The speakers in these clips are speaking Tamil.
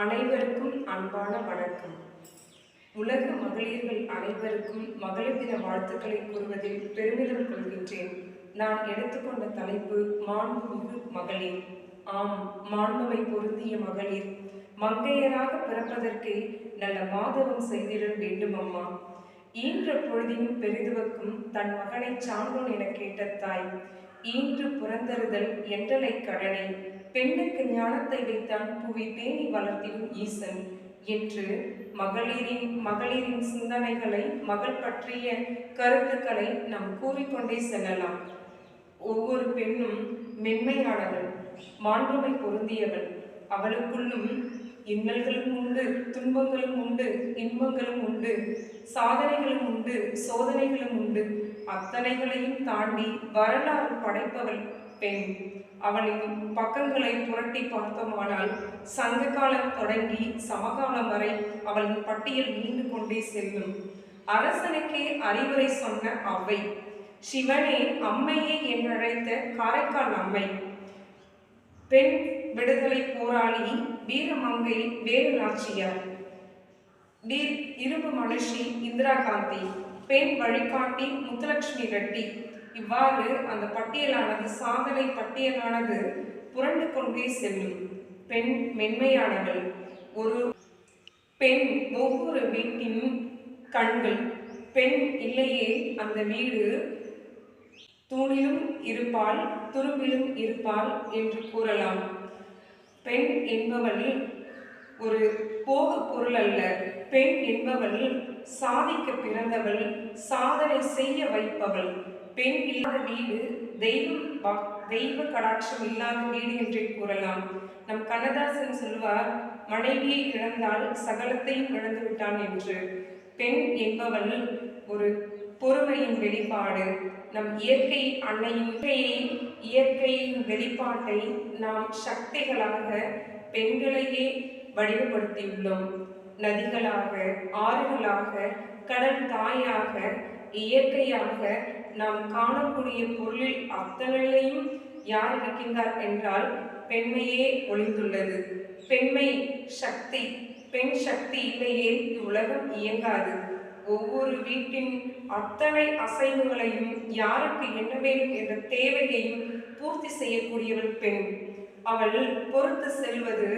அனைவருக்கும் அன்பான வணக்கம். உலக மகளிர்கள் அனைவருக்கும் மகளிர் தின வாழ்த்துக்களை கூறுவதில் பெருமிதம் கொள்கின்றேன். நான் எடுத்துக்கொண்ட தலைப்பு மாண்புமிகு மகளிர். ஆம் மாண்புமை பொருந்திய மகளிர். மங்கையராக பிறப்பதற்கே நல்ல மாதவம் செய்திட வேண்டும் அம்மா ஈன்ற பொழுதினும் பெரிதுவக்கும் தன் மகனை சான்றோன் என கேட்ட தாய் ஈன்று புறந்தறுதல் என்றலை கடனை. பெண்ணுக்கு ஞானத்தை வைத்தான் புவி பேணி வளர்த்திடும் ஈசன். என்று மகளிரின் மகளிரின் சிந்தனைகளை மகள் பற்றிய கருத்துக்களை நாம் கூறிக்கொண்டே செல்லலாம். ஒவ்வொரு பெண்ணும் மென்மையானவள் மாண்புமை பொருந்தியவள். அவளுக்குள்ளும் இன்னல்களும் உண்டு துன்பங்களும் உண்டு இன்பங்களும் உண்டு சாதனைகளும் உண்டு சோதனைகளும் உண்டு. அத்தனைகளையும் தாண்டி வரலாறு படைப்பவள் பெண். அவளின் பக்கங்களை புரட்டி பார்த்தோமானால் சங்க காலம் தொடங்கி சமகாலம் வரை அவளின் பட்டியல் நீண்டு கொண்டே செல்லும். அரசனுக்கே அறிவுரை சொன்ன அவ்வை சிவனே அம்மையே என்றழைத்த காரைக்கால் அம்மை பெண் விடுதலை போராளி வீரமங்கை வேலு நாச்சியார் வீர் இரும்பு மனுஷி இந்திரா காந்தி பெண் வழிகாட்டி முத்துலட்சுமி ரெட்டி. இவ்வாறு அந்த பட்டியலானது சாதனை பட்டியலானது புரண்டு கொண்டே செல்லும். பெண் மென்மையானவள். ஒரு பெண் ஒவ்வொரு வீட்டின் கண்கள். பெண் இல்லையே அந்த வீடு தூணிலும் இருப்பாள் துரும்பிலும் இருப்பாள் என்று கூறலாம். பெண் என்பவள் ஒரு போக பொருள் அல்ல. பெண் என்பவள் சாதிக்க பிறந்தவள் சாதனை செய்ய வைப்பவள். பெண் இல்லாத வீடு தெய்வம் தெய்வ கடாட்சம் இல்லாத வீடு என்றே கூறலாம். நம் கண்ணதாசன் சொல்வார் மனைவியை இழந்தால் சகலத்தையும் இழந்து விட்டான் என்று. பெண் என்பவள் ஒரு பொறுமையின் வெளிப்பாடு. நம் இயற்கை அன்னையின் இயற்கையின் வெளிப்பாட்டை நாம் சக்திகளாக பெண்களையே வடிவப்படுத்தியுள்ளோம் நதிகளாக ஆறுகளாக கடல் தாயாக இயற்கையாக நாம் காணக்கூடிய பொருளில் அத்தனையும் யார் இருக்கின்றார் என்றால் பெண்மையே ஒளிந்துள்ளது. பெண்மை சக்தி பெண் சக்தி இல்லையே இவ்வுலகம் இயங்காது. ஒவ்வொரு வீட்டின் அத்தனை அசைவுகளையும் யாருக்கு என்ன வேண்டும் என்ற தேவையையும் பூர்த்தி செய்யக்கூடியவள் பெண். அவள் பொறுத்து செல்வது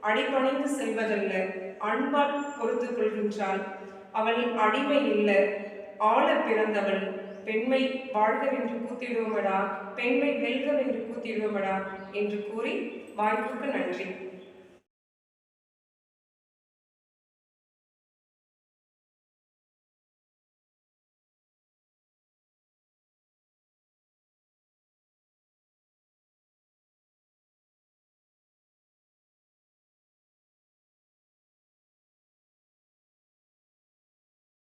அடிபணிந்து செல்வதல்ல. அன்பால் பொறுத்து கொள்கின்றாள். அவள் அடிமை இல்லை. ஆள பிறந்தவள். பெண்மை வாழ்கவென்று கூத்திடுவோமடா? பெண்மை வெல்கவென்று கூத்திடுவோமடா? என்று கூறி வாய்ப்புக்கு நன்றி.